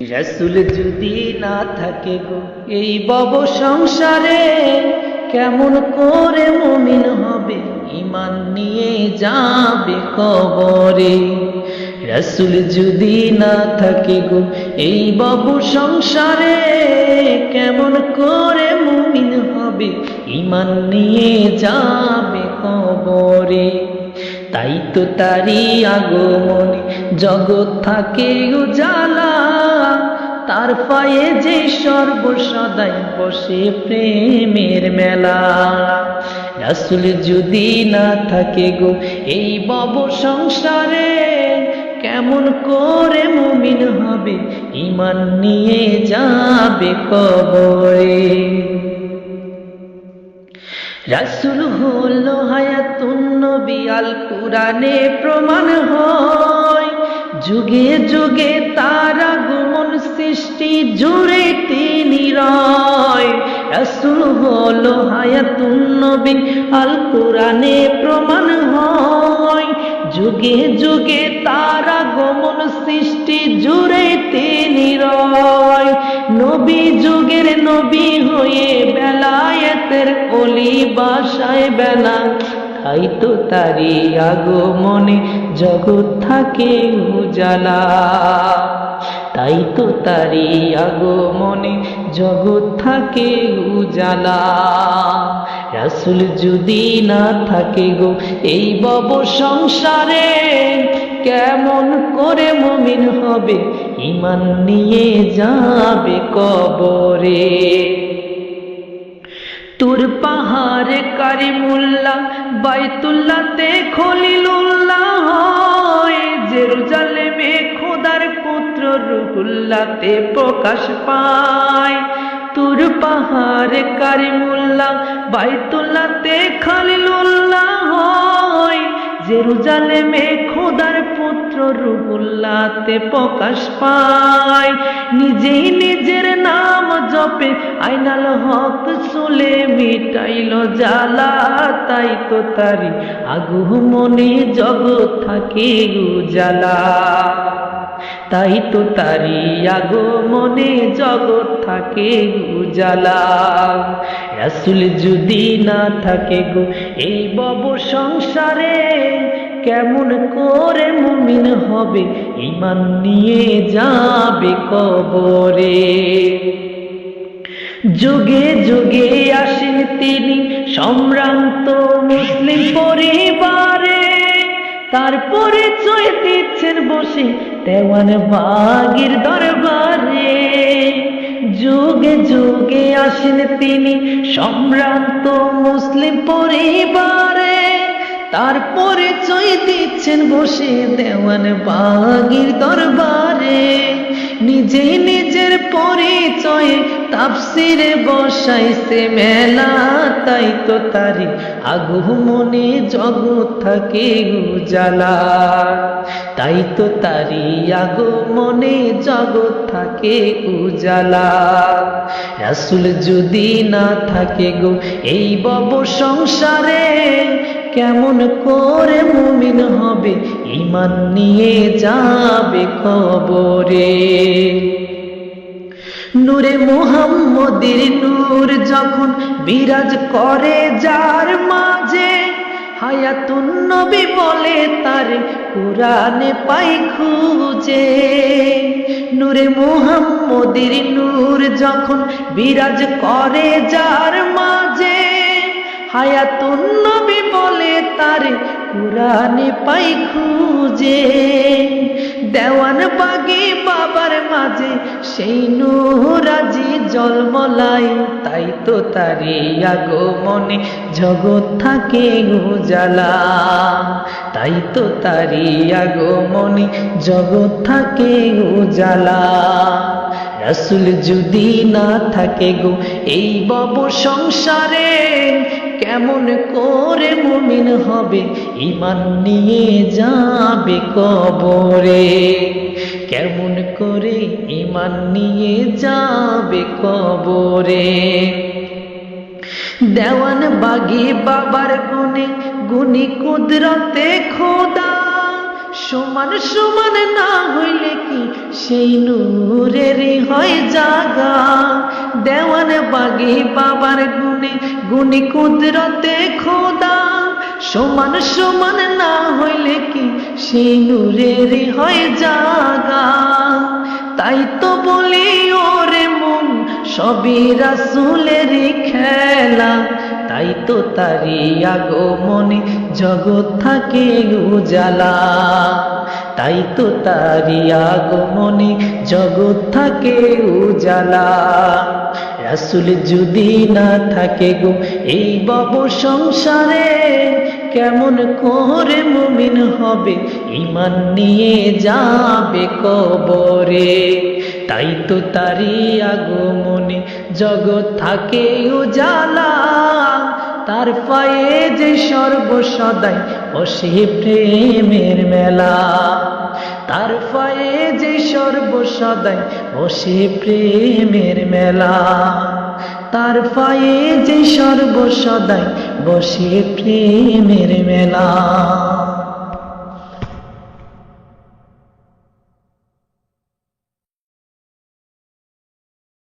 রসুল যদি না থাকে গো, এই বব সংসারে কেমন করে মুমিন হবে? ইমান নিয়ে যাবে কবরে। রসুল যদি না থাকে গো, এই বব সংসারে কেমন করে মুমিন হবে? ইমান নিয়ে যাবে কবরে। তাই তো তারি আগমনে জগৎ থাকে উজালা। তার পায়ে যে সর্বসদাই বসে প্রেমের মেলা। রাসুল যদি না থাকে গো এই বব সংসারে, কেমন করে মুমিন হবে? ইমান নিয়ে যাবে কবরে। রাসুল হলো হায়াতুন নবী আল কুরআনে প্রমাণ হয়। যুগে যুগে তার আগমন সৃষ্টি জুড়ে তিনি রয়। রাসুল হলো হায়াতুন নবী আল কুরআনে প্রমাণ হয়। যুগে যুগে তার আগমন সৃষ্টি জুড়ে তিনি রয়। নবী যুগের নবী হয়ে বেলায়েতের অলি বাসায় বেলা তাই তো তারি আগমনে জগৎ থাকে উজালা। তাই তো তারি আগমনে জগৎ থাকে উজালা। রাসুল যদি না থাকে গো এই বব সংসারে, কেমন করে মমিন হবে? ইমান নিয়ে যাবে কবরে। তোর পাহাড়ে কারিমুল্লাহ বাইতুল্লাতে খলিলুল্লাহ হয় জেরুজালেমে খোদার পুত্র রুহুল্লাতে প্রকাশ পায়। তোর পাহাড়ে কারিমুল্লাহ বাইতুল্লাতে খলিলুল্লাহ হয় জেরুজালেমে খোদার পুত্র রুহুল্লাতে প্রকাশ পায়। নিজেই নিজের নাম জপে, আইনাল হক চলে মিটাইল জালা তাই তো তারি আগু মনে জগৎ থাকে উজালা। তাই তো তারি আগো মনে জগৎ থাকে উজালা। রাসুল যদি না থাকে গো, এই বব সংসারে কেমন করে মুমিন হবে? ইমান নিয়ে যাবে কবরে। যুগে যুগে আসেন তিনি সম্ভ্রান্ত মুসলিম পরিবারে। তারপরে পরিচয় দিচ্ছেন বসে দেওয়ান বাগির দরবারে। যুগে যুগে আসেন তিনি সম্ভ্রান্ত মুসলিম পরিবারে তার পরিচয় দিচ্ছেন বসে দেওয়ান বাগির দরবারে। নিজেই নিজের পরিচয়ে তাপসিরে বসাইছে মেলা, তাই তো তারি আগু মনে জগৎ থাকে উজালা। তাই তো তারি আগু মনে জগৎ থাকে উজালা। রাসুল যদি না থাকে গো এই বব সংসারে কেমন করে মুমিন হবে? ইমান নিয়ে যাবে কবরে। নূরে মোহাম্মদের নূর যখন বিরাজ করে, যার মাঝে হায়াতুন নবী বলে তার কোরআনে পাই খুঁজে। নূরে মোহাম্মদের নূর যখন বিরাজ করে, যার মাঝে হায়াতুন বলে তার কোরআনে পাই খুঁজে। দেওয়ান বাগে বাবার মাঝে সেই নুরাজি জলমলাই, তাই তো তারি আগো মনে জগৎ থাকে উজালা। তাই তো তারি আগো মনে জগৎ থাকে উজালা। রাসুল যদি না থাকে গো, এই বব সংসারে কেমন করে মুমিন হবে ইমান নিয়ে যাবে কবরে। কেমন করে ইমান নিয়ে যাবে কবরে? দেওয়ান বাগি বাবার গুণে গুণী কুদরতে খোদা। সমান সমান না হইলে কি সেই নূরেরই হয় জাগা। দেওয়ান বাগি বাবার গুণে গুণী কুদরতে খোদা, সমান সমান না হইলে কি সেই নূরেরই হয় জাগা? তাই তো বলি, ওরে মন, সবই রাসুলের খেলা। তাই তো তারি আগমনে জগৎ থাকে উজালা। তাই তো তারি আগমনে জগৎ থাকে উজালা। রাসুল যদি না থাকে গো, এই বব সংসারে কেমন করে মুমিন হবে? ইমান নিয়ে যাবে কবরে। তাই তো তারি আগমনে জগৎ থাকে উজালা। তার পায়ে যে সর্বসদাই অসি প্রেমের মেলা, তার পায়ে যে সর্বসদাই অসি প্রেমের মেলা, তার পায়ে যে সর্বসদাই বসে প্রেমের মেলা।